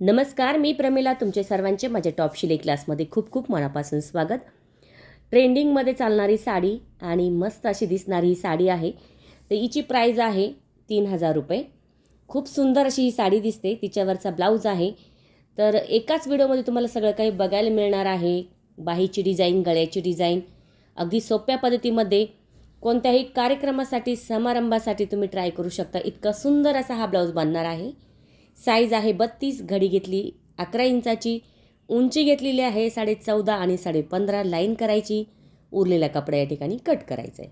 नमस्कार मी प्रमिला तुमचे सर्वांचे माझ्या टॉप शिले क्लासमध्ये खूप खूप मनापासून स्वागत. ट्रेंडिंगमध्ये चालणारी साडी आणि मस्त अशी दिसणारी ही साडी आहे. तर हिची प्राईज आहे तीन हजार रुपये. खूप सुंदर अशी ही साडी दिसते तिच्यावरचा ब्लाऊज आहे. तर एकाच व्हिडिओमध्ये तुम्हाला सगळं काही बघायला मिळणार आहे. बाहीची डिझाईन गळ्याची डिझाईन अगदी सोप्या पद्धतीमध्ये कोणत्याही कार्यक्रमासाठी समारंभासाठी तुम्ही ट्राय करू शकता. इतका सुंदर असा हा ब्लाऊज बनणार आहे. साईज आहे बत्तीस घडी घेतली अकरा इंचाची उंची घेतलेली आहे साडे चौदा आणि साडे पंधरा लाईन करायची. उरलेला कपडा या ठिकाणी कट करायचा आहे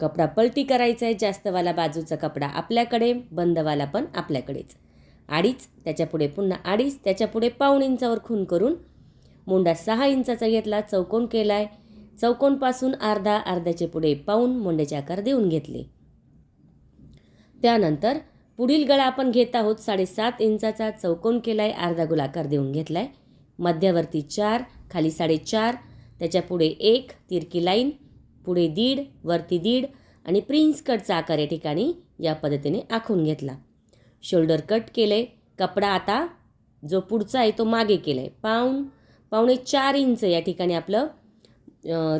कपडा पलटी करायचा आहे जास्तवाला बाजूचा कपडा आपल्याकडे बंदवाला पण आपल्याकडेच. अडीच त्याच्यापुढे पुन्हा अडीच त्याच्यापुढे पाऊण इंचावर खून करून मोंडा सहा इंचाचा घेतला चौकोन केला आहे चौकोनपासून अर्धा अर्ध्याचे पुढे पाऊन मोंड्याचे आकार देऊन घेतले. त्यानंतर पुढील गळा आपण घेत आहोत साडेसात इंचाचा चौकोन केला आहे अर्धा गोलाकार देऊन घेतला आहे मध्यावरती चार खाली साडेचार त्याच्या पुढे एक तिरकी लाईन पुढे दीड वरती दीड आणि प्रिन्स कटचा आकार या ठिकाणी या पद्धतीने आखून घेतला. शोल्डर कट केले कपडा आता जो पुढचा आहे तो मागे केला आहे पाऊण पावणे चार इंच या ठिकाणी आपलं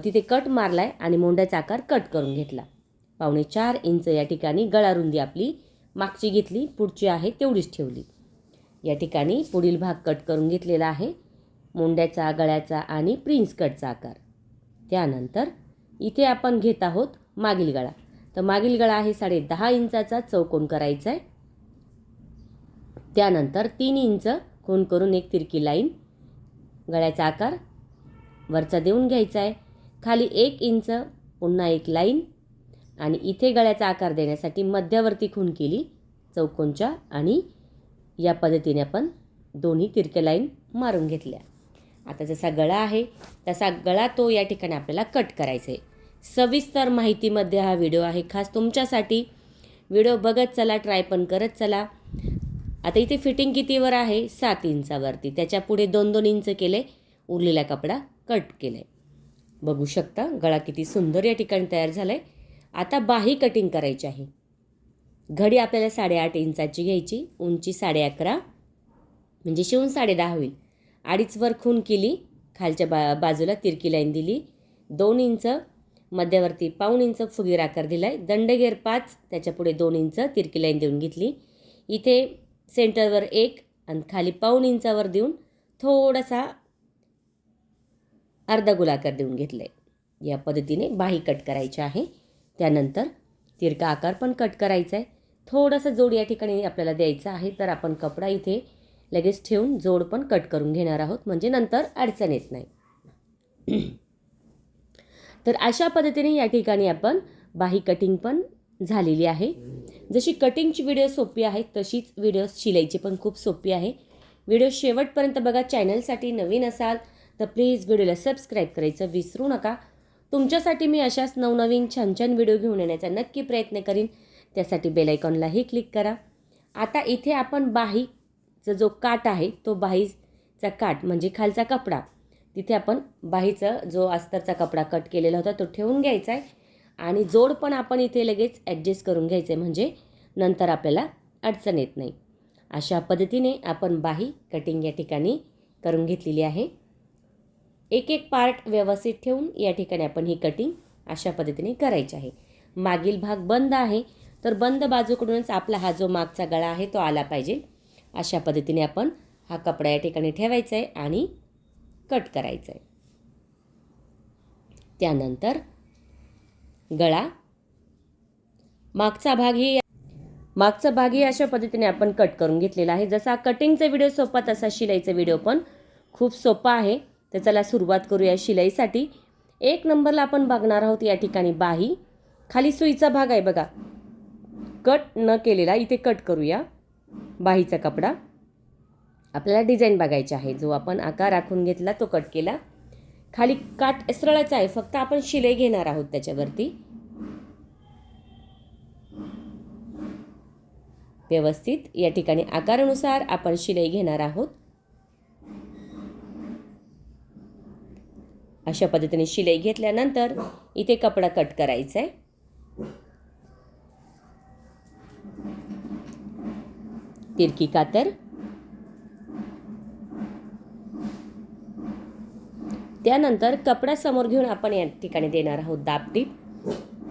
तिथे कट मारला आहे आणि मोंड्याचा आकार कट करून घेतला. पावणे चार इंच या ठिकाणी गळारुंदी आपली मागची घेतली पुढची आहे तेवढीच ठेवली. या ठिकाणी पुढील भाग कट करून घेतलेला आहे. मोंड्याचा गळ्याचा आणि प्रिन्स कटचा आकार. त्यानंतर इथे आपण घेत आहोत मागील गळा. तर मागील गळा आहे साडे दहा इंचाचा चौकोन करायचा आहे. त्यानंतर तीन इंच खून करून एक तिरकी लाईन गळ्याचा आकार वरचा देऊन घ्यायचा आहे. खाली एक इंच पुन्हा एक लाईन आणि इथे गळ्याचा आकार देण्यासाठी मध्यावरती खून केली चौकोनच्या आणि या पद्धतीने आपण दोन्ही तिरक्या लाईन मारून घेतल्या. आता जसा गळा आहे तसा गळा तो या ठिकाणी आपल्याला कट करायचा आहे. सविस्तर माहितीमध्ये हा व्हिडिओ आहे. खास तुमच्यासाठी व्हिडिओ बघत चला ट्राय पण करत चला. आता इथे फिटिंग कितीवर आहे? सात इंचावरती त्याच्या पुढे दोन दोन इंच केले उरलेला कपडा कट केला आहे बघू शकता गळा किती सुंदर या ठिकाणी तयार झाला आहे आता बाही कटिंग करायची आहे. घडी आपल्याला साडेआठ इंचाची घ्यायची उंची साडे अकरा म्हणजे शिवून साडे दहा होईल अडीचवर खून केली खालच्या बा बाजूला तिरकी लाईन दिली दोन इंच मध्यवर्ती पाऊण इंच फुगीर आकार दिला आहे दंडगेर पाच त्याच्यापुढे दोन इंच तिरकी लाईन देऊन घेतली. इथे सेंटरवर एक आणि खाली पाऊण इंचावर देऊन थोडासा अर्धा गोलाकार देऊन घेतला आहे या पद्धतीने बाही कट करायची आहे. त्यानंतर तिरका आकार पण कट करायचा आहे थोडंसं जोड या ठिकाणी आपल्याला द्यायचा आहे तर आपण कपडा इथे लगेच ठेवून जोड पण कट करून घेणार आहोत म्हणजे नंतर अडचण येत नाही. तर अशा पद्धतीने या ठिकाणी आपण बाही कटिंग पण झालेली आहे. जशी कटिंगची व्हिडिओ सोपी आहे तशीच व्हिडिओ शिलाईची पण खूप सोपी आहे. व्हिडिओ शेवटपर्यंत बघा चॅनलसाठी नवीन असाल तर प्लीज व्हिडिओला सबस्क्राईब करायचं विसरू नका. तुमच्यासाठी मी अशाच नवनवीन छान छान व्हिडिओ घेऊन येण्याचा नक्की प्रयत्न करीन. त्यासाठी बेलायकॉनलाही क्लिक करा. आता इथे आपण बाहीचा जो काट आहे तो बाहीचा काट म्हणजे खालचा कपडा. तिथे आपण बाहीचा जो अस्तरचा कपडा कट केलेला होता तो ठेवून घ्यायचा आहे आणि जोड पण आपण इथे लगेच ॲडजस्ट करून घ्यायचं आहे म्हणजे नंतर आपल्याला अडचण येत नाही. अशा पद्धतीने आपण बाही कटिंग या ठिकाणी करून घेतलेली आहे. एक एक पार्ट व्यवस्थित ठेवून या ठिकाणी आपण ही कटिंग अशा पद्धतीने करायची आहे. मागील भाग बंद आहे तर बंद बाजूकडूनच आपला हा जो मागचा गळा आहे तो आला पाहिजे. अशा पद्धतीने आपण हा कपडा या ठिकाणी ठेवायचा आहे आणि कट करायचा आहे त्यानंतर गळा. मागचा भागही मागचा भागही अशा पद्धतीने आपण कट करून घेतलेला आहे. जसा कटिंगचा व्हिडिओ सोपा तसा शिलाईचा व्हिडिओ पण खूप सोपा आहे. तर चला सुरुवात करूया शिलाईसाठी. एक नंबरला आपण बघणार आहोत या ठिकाणी बाही. खाली सुईचा भाग आहे बघा. कट न केलेला इथे कट करूया. बाहीचा कपडा. आपल्याला डिझाईन बघायची आहे. जो आपण आकार राखून घेतला तो कट केला. खाली काट सरळच आहे. फक्त आपण शिलाई घेणार आहोत त्याच्यावरती. व्यवस्थित. या ठिकाणी आकारानुसार आपण शिलाई घेणार आहोत. अशा पद्धतीने शिलाई घेतल्यानंतर इथे कपडा कट करायचा आहे. तिरकी कातर. त्यानंतर कपडा समोर घेऊन आपण या ठिकाणी देणार आहोत दापटीप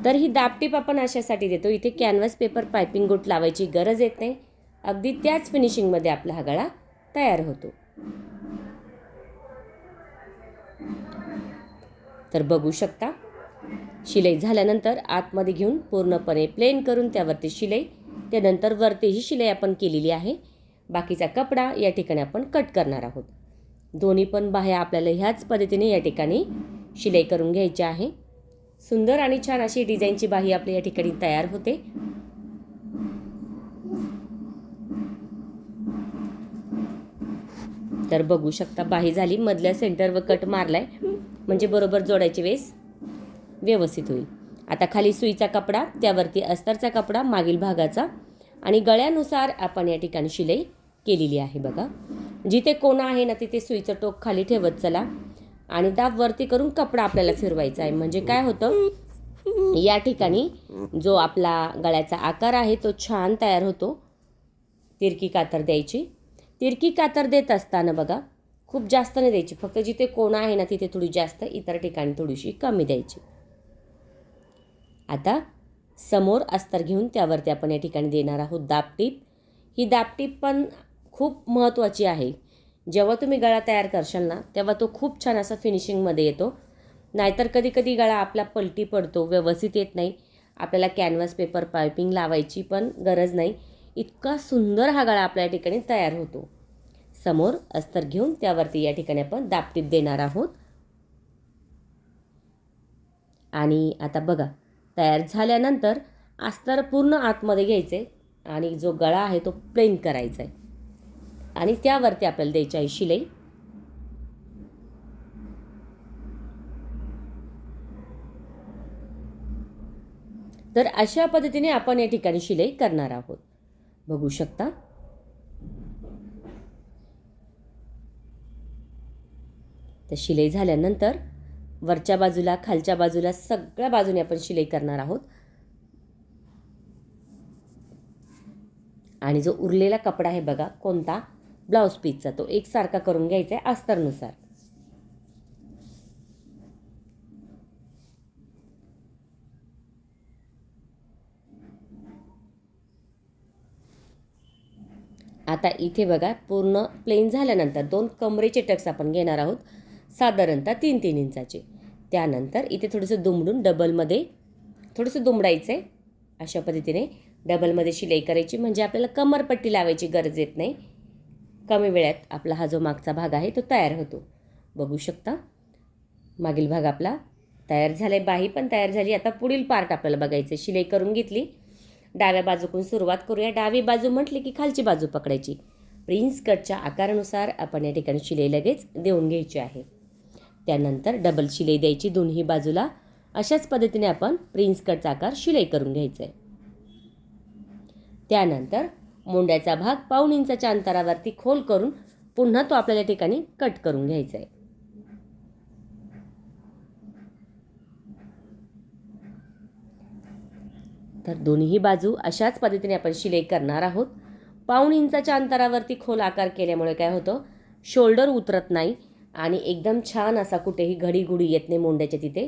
तर ही दापटीप आपण अशासाठी देतो इथे कॅनव्हास पेपर पायपिंग गोट लावायची गरज येत नाही. अगदी त्याच फिनिशिंगमध्ये आपला हा गळा तयार होतो. तर बघू शकता. शिलाई झाल्यानंतर आतमध्ये घेऊन पूर्णपणे प्लेन करून त्यावरती शिलाई त्यानंतर वरतीही शिलाई आपण केलेली आहे. बाकीचा कपडा या ठिकाणी आपण कट करणार आहोत. दोन्ही पण बाह्या आपल्याला ह्याच पद्धतीने या ठिकाणी शिलाई करून घ्यायची आहे. सुंदर आणि छान अशी डिझाईनची बाही आपली या ठिकाणी तयार होते. तर बघू शकता बाही झाली. मधल्या सेंटरवर कट मारलाय. म्हणजे बरोबर जोडायची वेस व्यवस्थित होईल. आता खाली सुईचा कपडा त्यावरती अस्तरचा कपडा मागील भागाचा. आणि गळ्यानुसार आपण या ठिकाणी शिलाई केलेली आहे बघा. जिथे कोणा आहे ना तिथे सुईचं टोक खाली ठेवत चला. आणि दाब वरती करून कपडा आपल्याला फिरवायचा आहे. म्हणजे काय होतं? या ठिकाणी जो आपला गळ्याचा आकार आहे तो छान तयार होतो. तिरकी कातर द्यायची. तिरकी कातर देत असताना बघा खूप जास्त नाही द्यायची. फक्त जिथे कोणा आहे ना तिथे थोडी जास्त इतर ठिकाणी थोडीशी कमी द्यायची. आता समोर अस्तर घेऊन त्यावरती आपण या ठिकाणी देणार आहोत दाबटीप ही दाबटीप पण खूप महत्त्वाची आहे. जेव्हा तुम्ही गळा तयार करशाल ना तेव्हा तो खूप छान असा फिनिशिंगमध्ये येतो. नाहीतर कधी कधी गळा आपला पलटी पडतो व्यवस्थित येत नाही. आपल्याला कॅनव्हास पेपर पायपिंग लावायची पण गरज नाही. इतका सुंदर हा गळा आपल्या ठिकाणी तयार होतो. समोर अस्तर घेऊन त्यावरती या ठिकाणी आपण दाबटीप देणार आहोत. आणि आता बघा तयार झाल्यानंतर अस्तर पूर्ण आतमध्ये घ्यायचे आणि जो गळा आहे तो प्लेन करायचा आहे. आणि त्यावरती आपल्याला द्यायची आहे शिलाई. तर अशा पद्धतीने आपण या ठिकाणी शिलाई करणार आहोत. बघू शकता. तर शिलाई झाल्यानंतर वरच्या बाजूला खालच्या बाजूला सगळ्या बाजूने आपण शिलाई करणार आहोत. आणि जो उरलेला कपडा आहे बघा कोणता? ब्लाऊज पीसचा. तो एकसारखा करून घ्यायचा आहे अस्तरनुसार. आता इथे बघा पूर्ण प्लेन झाल्यानंतर दोन कमरेचे टक्स आपण घेणार आहोत. साधारणतः तीन तीन इंचाचे. त्यानंतर इथे थोडंसं दुमडून डबलमध्ये थोडंसं दुमडायचं आहे. अशा पद्धतीने डबलमध्ये शिलाई करायची. म्हणजे आपल्याला कमरपट्टी लावायची गरज येत नाही. कमी वेळात आपला हा जो मागचा भाग आहे तो तयार होतो. बघू शकता. मागील भाग आपला तयार झाला आहे बाही पण तयार झाली. आता पुढील पार्ट आपल्याला बघायचं शिलाई करून घेतली. डाव्या बाजूकडून सुरुवात करूया. डावी बाजू म्हटली की खालची बाजू पकडायची. प्रिन्स कटच्या आकारानुसार आपण या ठिकाणी शिलाई लगेच देऊन घ्यायची आहे. त्यानंतर डबल शिलाई द्यायची दोन्ही बाजूला. अशाच पद्धतीने आपण प्रिन्स कटचा आकार शिलाई करून घ्यायचा आहे त्यानंतर मोंड्याचा भाग पाऊण इंचाच्या अंतरावरती खोल करून पुन्हा तो आपल्याला ठिकाणी कट करून घ्यायचा आहे तर दोन्ही बाजू अशाच पद्धतीने आपण शिलाई करणार आहोत. पाऊण इंचाच्या अंतरावरती खोल आकार केल्यामुळे काय होतं? शोल्डर उतरत नाही. आणि एकदम छान असा कुठेही घडीघुडी येत नाही मोंड्याच्या तिथे.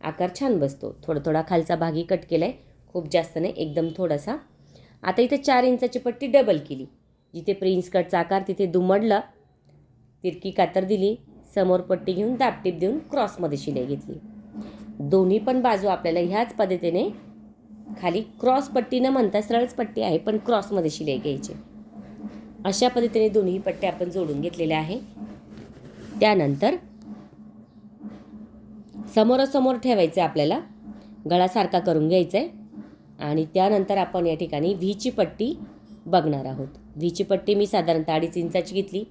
आकार छान बसतो. थोडा थोडा खालचा भागी कट केला आहे खूप जास्त नाही एकदम थोडासा. आता इथे चार इंचाची पट्टी डबल केली. जिथे प्रिन्स कटचा आकार तिथे दुमडला तिरकी कातर दिली समोर पट्टी घेऊन दापटीप देऊन क्रॉसमध्ये शिलाई घेतली. दोन्ही पण बाजू आपल्याला ह्याच पद्धतीने खाली क्रॉस पट्टी न म्हणता सरळच पट्टी आहे पण क्रॉसमध्ये शिलाई घ्यायची. अशा पद्धतीने दोन्ही पट्ट्या आपण जोडून घेतलेल्या आहे. त्यानंतर समोरासमोर ठेवायचं आहे आपल्याला. गळासारखा करून घ्यायचा आहे आणि त्यानंतर आपण या ठिकाणी व्हीची पट्टी बघणार आहोत. व्हीची पट्टी मी साधारणतः अडीच इंचाची घेतली.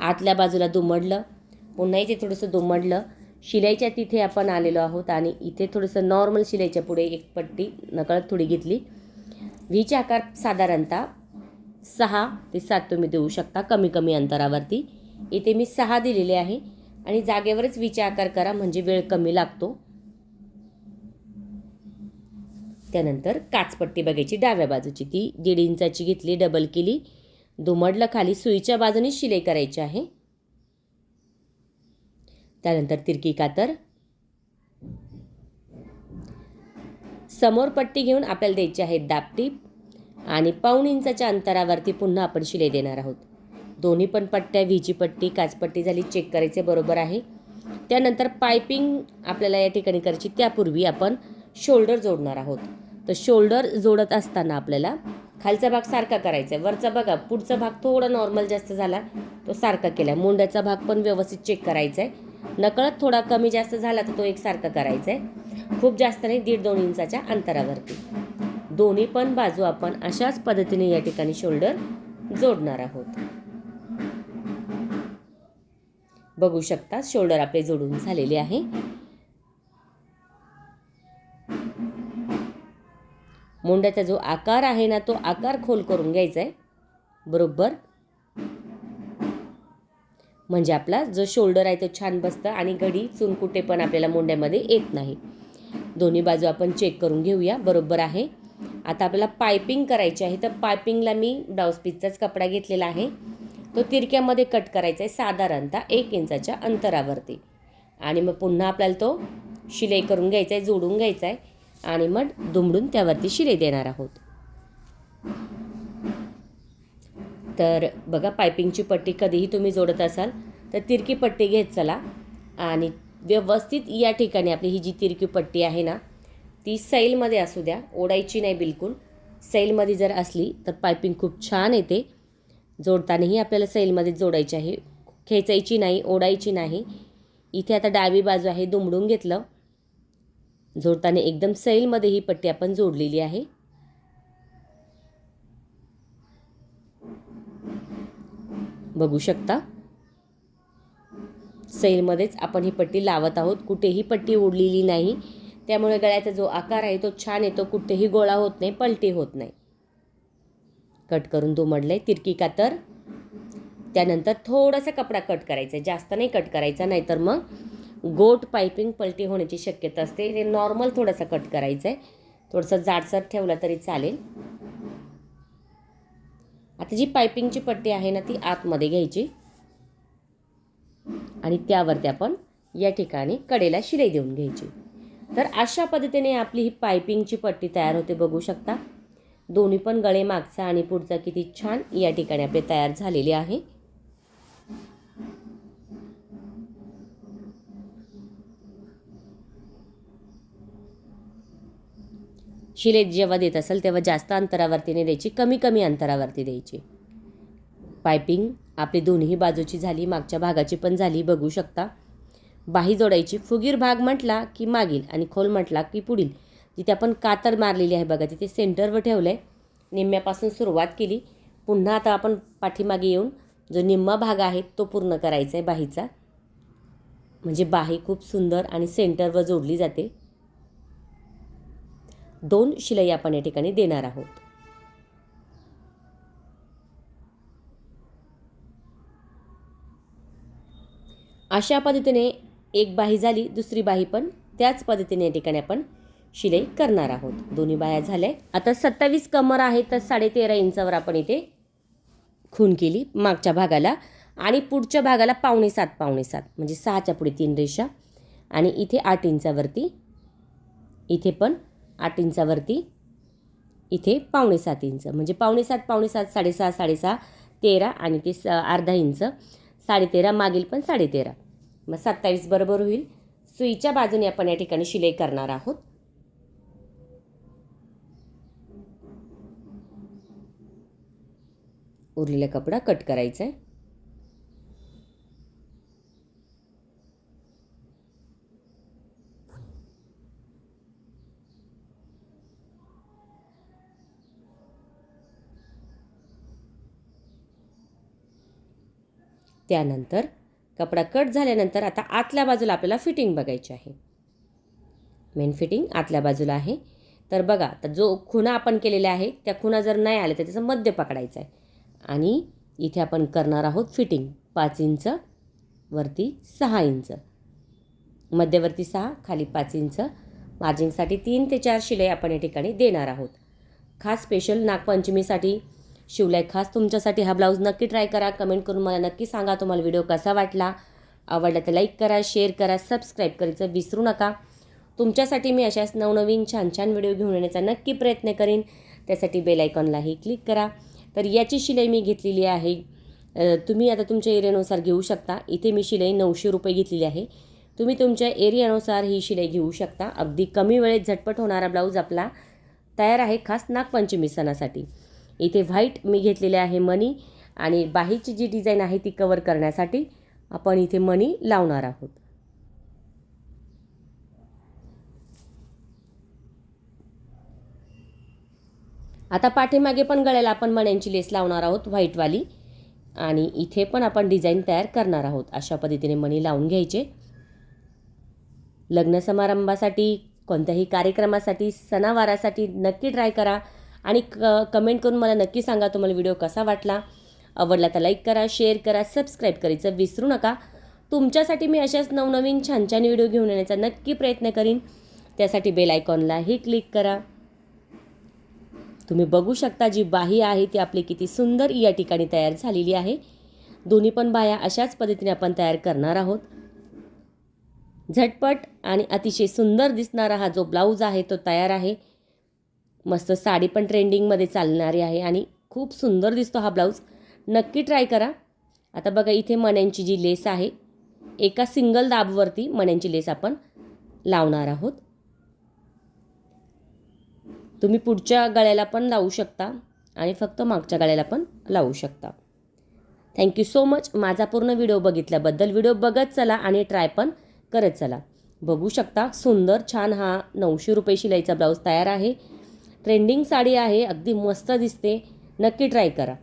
आतल्या बाजूला दुमडलं. पुन्हा इथे थोडंसं दुमडलं. शिलाईच्या तिथे आपण आलेलो आहोत आणि इथे थोडंसं नॉर्मल शिलाईच्या पुढे एक पट्टी नकळत थोडी घेतली. व्हीचे आकार साधारणतः सहा ते सात तुम्ही देऊ शकता कमी कमी अंतरावरती. इथे मी सहा दिलेले आहे. आणि जागेवरच विचार आकार करा म्हणजे वेळ कमी लागतो. त्यानंतर काचपट्टी बघायची डाव्या बाजूची. ती दीड इंचाची घेतली डबल केली. दुमडलं खाली सुईच्या बाजूने शिलाई करायची आहे. त्यानंतर तिरकी कातर. समोर पट्टी घेऊन आपल्याला द्यायची आहे दापटीप आणि पाऊण इंचाच्या अंतरावरती पुन्हा आपण शिलाई देणार आहोत. दोन्ही पण पट्ट्या व्हीची पट्टी काचपट्टी झाली चेक करायचे बरोबर आहे. त्यानंतर पायपिंग आपल्याला या ठिकाणी करायची त्यापूर्वी आपण शोल्डर जोडणार आहोत. तर शोल्डर जोडत असताना आपल्याला खालचा भाग सारखा करायचा आहे. वरचा बघा पुढचा भाग थोडा नॉर्मल जास्त झाला तो सारखा केला. मुंड्याचा भाग पण व्यवस्थित चेक करायचा आहे. नकळत थोडा कमी जास्त झाला तर तो एकसारखा करायचा आहे. खूप जास्त नाही दीड दोन इंचाच्या अंतरावरती. दोन्ही पण बाजू आपण अशाच पद्धतीने या ठिकाणी शोल्डर जोडणार आहोत. बघू शकता. शोल्डर आपले जोडून झालेले आहे. मुंड्याचा जो आकार आहे ना तो आकार खोल करून घ्यायचा आहे बरोबर? म्हणजे आपला जो शोल्डर आहे तो छान बसतं आणि घडी चुनकुटे पण आपल्याला मुंड्यामध्ये येत नाही. दोन्ही बाजू आपण चेक करून घेऊया. बरोबर आहे. आता आपल्याला पायपिंग करायची आहे. तर पायपिंगला मी ब्लाऊज पीसचाच कपडा घेतलेला आहे. तो तिरक्यामध्ये कट करायचा आहे साधारणतः एक इंचाच्या अंतरावरती. आणि मग पुन्हा आपल्याला तो शिलाई करून घ्यायचा आहे जोडून घ्यायचा आहे आणि मग दुमडून त्यावरती शिलाई देणार आहोत. तर बघा पायपिंगची पट्टी कधीही तुम्ही जोडत असाल तर तिरकी पट्टी घेत चला. आणि व्यवस्थित या ठिकाणी आपली ही जी तिरकी पट्टी आहे ना ती सैलमध्ये असू द्या ओढायची नाही बिलकुल. सैलमध्ये जर असली तर पायपिंग खूप छान येते. जोडतानाही आपल्याला सैलमध्ये जोडायची आहे. खेचायची नाही ओढायची नाही. इथे आता डावी बाजू आहे दुमडून घेतलं. जोडताना एकदम सैलमध्ये ही पट्टी आपण जोडलेली आहे. बघू शकता. सैलमध्येच आपण ही पट्टी लावत आहोत. कुठेही पट्टी ओढलेली नाही. त्यामुळे गळ्याचा जो आकार आहे तो छान येतो. कुठेही गोळा होत नाही पलटी होत नाही. कट करून दुमडलं आहे तिरकी कातर त्यानंतर थोडासा कपडा कट करायचा आहे जास्त नाही कट करायचा नाहीतर मग गोट पायपिंग पलटी होण्याची शक्यता असते. ते नॉर्मल थोडासा कट करायचं आहे थोडंसं जाडसर ठेवला तरी चालेल. आता जी पायपिंगची पट्टी आहे ना ती आतमध्ये घ्यायची. आणि त्यावरती आपण या ठिकाणी कडेला शिलाई देऊन घ्यायची. तर अशा पद्धतीने आपली ही पायपिंगची पट्टी तयार होते बघू शकता. दोन्ही पण गळे मागचा आणि पुढचा किती छान या ठिकाणी आपले तयार झालेले आहे. शिलेत जेव्हा देत असेल तेव्हा जास्त अंतरावरती नाही द्यायची कमी कमी अंतरावरती द्यायची. पायपिंग आपली दोन्ही बाजूची झाली मागच्या भागाची पण झाली बघू शकता. बाही जोडायची फुगीर भाग म्हटला की मागील आणि खोल म्हटला की पुढील. जिथे आपण कातर मारलेली आहे बघा तिथे सेंटरवर ठेवलं आहे निम्म्यापासून सुरुवात केली. पुन्हा आता आपण पाठीमागे येऊन जो निम्मा भाग आहे तो पूर्ण करायचा आहे बाहीचा. म्हणजे बाही खूप सुंदर आणि सेंटरवर जोडली जाते. दोन शिलाई आपण या ठिकाणी देणार आहोत. अशा पद्धतीने एक बाही झाली दुसरी बाही पण. त्याच पद्धतीने या ठिकाणी आपण शिलाई करणार आहोत. दोन्ही बाया झाल्या. आता सत्तावीस कमर आहे तर साडेतेरा इंचावर आपण इथे खून केली मागच्या भागाला. आणि पुढच्या भागाला पावणे सात पावणे सात. म्हणजे सहाच्या पुढे तीन रेषा. आणि इथे आठ इंचावरती इथे पण आठ इंचावरती इथे पावणे सात इंच. म्हणजे पावणे सात पावणे सात साडेसहा साडेसहा तेरा आणि ते स अर्धा इंच. साडेतेरा मागील पण साडेतेरा. मग सत्तावीस बरोबर होईल. सुईच्या बाजूने आपण या ठिकाणी शिलाई करणार आहोत. उरलेला कपडा कट करायचा आहे त्यानंतर कपडा कट झाल्यानंतर आता आतल्या बाजूला आपल्याला फिटिंग बघायची आहे. मेन फिटिंग आतल्या बाजूला आहे. तर बघा तर जो खुणा आपण केलेल्या आहे त्या खुणा जर नाही आल्या तर त्याचं मध्य पकडायचं आहे आणि इथे आपण करणार आहोत फिटिंग. पाच इंच वरती सहा इंच. मध्यवर्ती सहा खाली पाच इंच. मार्जिंगसाठी तीन ते चार शिलाई आपण या ठिकाणी देणार आहोत. खास स्पेशल नागपंचमीसाठी शिवलाय खास तुमच्यासाठी हा ब्लाऊज नक्की ट्राय करा. कमेंट करून मला नक्की सांगा तुम्हाला व्हिडिओ कसा वाटला. आवडला तर लाईक करा शेअर करा सबस्क्राईब करायचं विसरू नका. तुमच्यासाठी मी अशाच नवनवीन छान छान व्हिडिओ घेऊन येण्याचा नक्की प्रयत्न करीन. त्यासाठी बेलायकॉनलाही क्लिक करा. तर याची शिलाई मी घेतलेली आहे. तुम्ही आता तुमच्या एरियानुसार घेऊ शकता. इथे मी शिलाई नऊशे रुपये घेतलेली आहे. तुम्ही तुमच्या एरियानुसार ही शिलाई घेऊ शकता. अगदी कमी वेळेत झटपट होणारा ब्लाऊज आपला तयार आहे खास नागपंचमी सणासाठी. इथे व्हाईट मी घेतलेले आहे मनी आणि बाहीची जी डिझाईन आहे ती कवर करण्यासाठी आपण इथे मनी लावणार आहोत. आता पाठीमागे पण गळ्याला आपण मण्यांची लेस लावणार आहोत व्हाईटवाली. आणि इथे पण आपण डिझाईन तयार करणार आहोत अशा पद्धतीने मणी लावून घ्यायचे. लग्न समारंभासाठी कोणत्याही कार्यक्रमासाठी सणावारासाठी नक्की ट्राय करा. आणि क कमेंट करून मला नक्की सांगा तुम्हाला व्हिडिओ कसा वाटला. आवडला तर लाईक करा शेअर करा सबस्क्राईब करायचं विसरू नका. तुमच्यासाठी मी अशाच नवनवीन छान छान व्हिडिओ घेऊन येण्याचा नक्की प्रयत्न करीन. त्यासाठी बेल आयकॉनलाही क्लिक करा. तुम्ही बघू शकता जी बाही आहे ती आपली किती सुंदर या ठिकाणी तयार झालेली आहे. दोन्ही पण बाह्या अशाच पद्धतीने आपण तयार करणार आहोत. झटपट आणि अतिशय सुंदर दिसणारा हा जो ब्लाऊज आहे तो तयार आहे. मस्त साडी पण ट्रेंडिंगमध्ये चालणारी आहे आणि खूप सुंदर दिसतो हा ब्लाऊज. नक्की ट्राय करा. आता बघा इथे मण्यांची जी लेस आहे एका सिंगल दाबवरती मण्यांची लेस आपण लावणार आहोत. तुम्ही पुढच्या गळ्याला पण लावू शकता आणि फक्त मागच्या गळ्याला पण लावू शकता. थँक्यू सो मच माझा पूर्ण व्हिडिओ बघितल्याबद्दल व्हिडिओ बघत चला आणि ट्राय पण करत चला. बघू शकता सुंदर छान हा नऊशे रुपये शिलाईचा ब्लाऊज तयार आहे. ट्रेंडिंग साडी आहे अगदी मस्त दिसते. नक्की ट्राय करा.